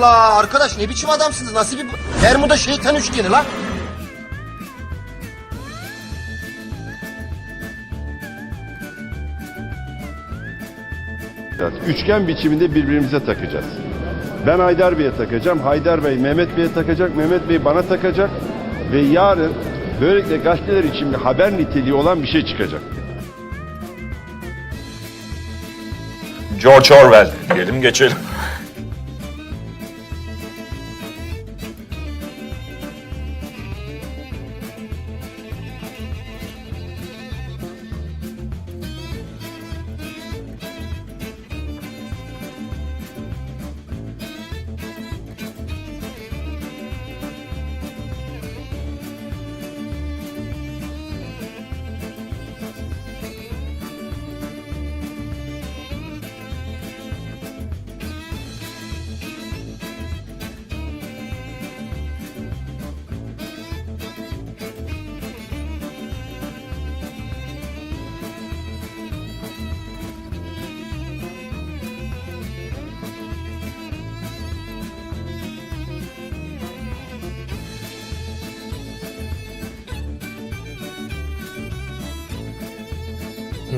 La arkadaş ne biçim adamsınız? Nasıl bir Bermuda şeytan üçgeni lan? Üçgen biçiminde birbirimize takacağız. Ben Haydar Bey'e takacağım, Haydar Bey Mehmet Bey'e takacak, Mehmet Bey bana takacak ve yarın böylelikle gazeteler için bir haber niteliği olan bir şey çıkacak. George Orwell diyelim geçelim.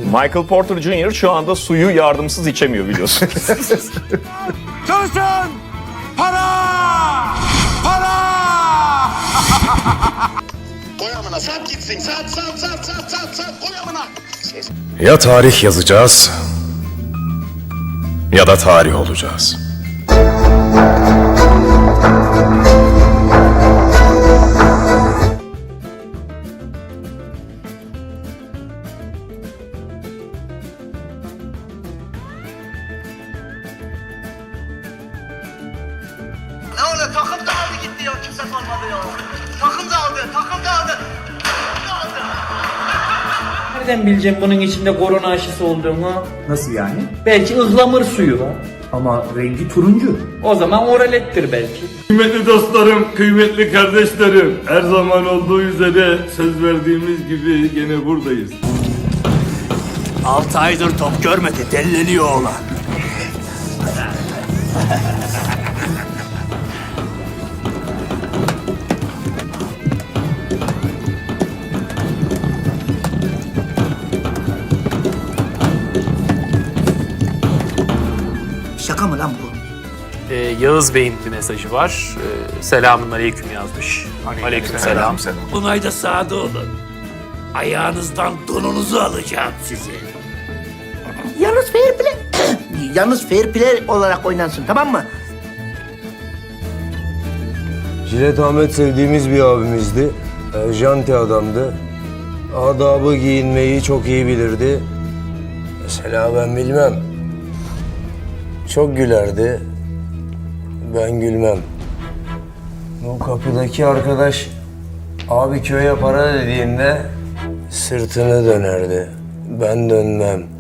Michael Porter Jr. şu anda suyu yardımsız içemiyor biliyorsun. Çalışın! Para! Para! Koy amına sat gitsin sat sat sat sat sat sat koy amına. Ya tarih yazacağız ya da tarih olacağız. Oluyor? Takım dağıldı gitti ya. Kimse kalmadı ya. Takım. Takım dağıldı. Takım dağıldı. Nereden bileceğim bunun içinde korona aşısı olduğunu? Nasıl yani? Belki ıhlamur suyu. Ama rengi turuncu. O zaman oralettir belki. Kıymetli dostlarım, kıymetli kardeşlerim, her zaman olduğu üzere söz verdiğimiz gibi gene buradayız. 6 aydır top görmedi. Delleniyor oğlan. Şaka mı lan bu? Ee, Yağız Bey'in bir mesajı var. Ee, selamun aleyküm yazmış. Aleyküm selam. Bunay da sağda olun. Ayağınızdan donunuzu alacağım sizi. Yalnız fair play. Yalnız fair play olarak oynansın tamam mı? Jilet Ahmet sevdiğimiz bir abimizdi. E, janti adamdı. Adabı giyinmeyi çok iyi bilirdi. Mesela ben bilmem. Çok gülerdi. Ben gülmem. Bu kapıdaki arkadaş abi köye para dediğinde sırtını dönerdi. Ben dönmem.